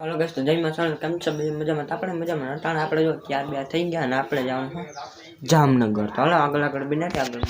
હાલો guys તો જય માં કેમ છો? બે મજામાં? તો આપણે મજામાં. અટાણે આપણે જો ત્યાર બે થઈ ગયા અને આપણે જવાનું જામનગર. તો હલો આગળ આગળ બિના આગળ.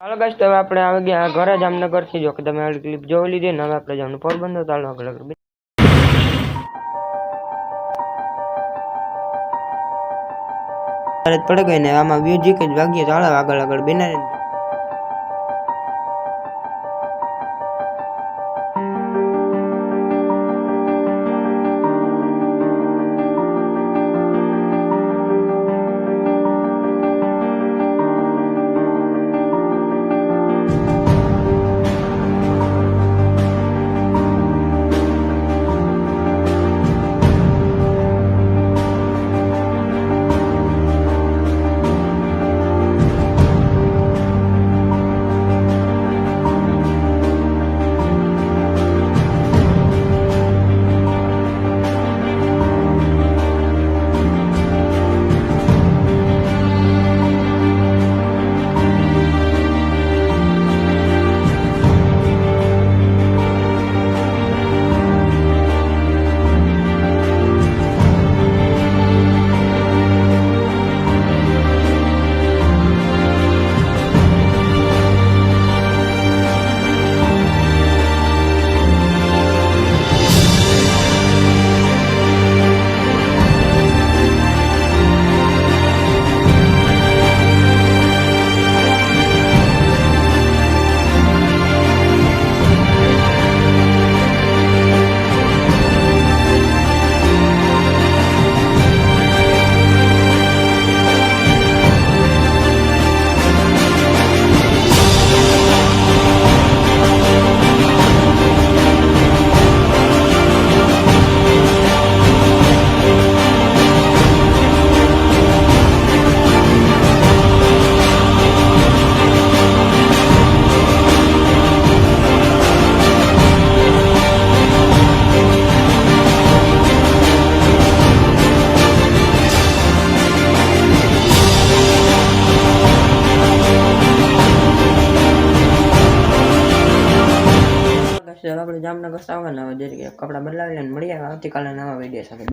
હાલો ગાઈસ તો આપણે આવી ગયા ઘરે જામનગરથી જો કે તમે આ ક્લિપ જોઈ લીધી ને, હવે આપણે જવાનું પોરબંદર. તો આગળ આગળ. પડે ગઈ ને આમાં મ્યુઝિક જ વાગીએ તો આગળ આગળ બેના ગાઈસ ચાલો આપણે જામનગર આવવાના હવે જરીક કપડાં બદલાવી લઈને મળીએ આવતીકાલે નવા વીડિયો સાથે.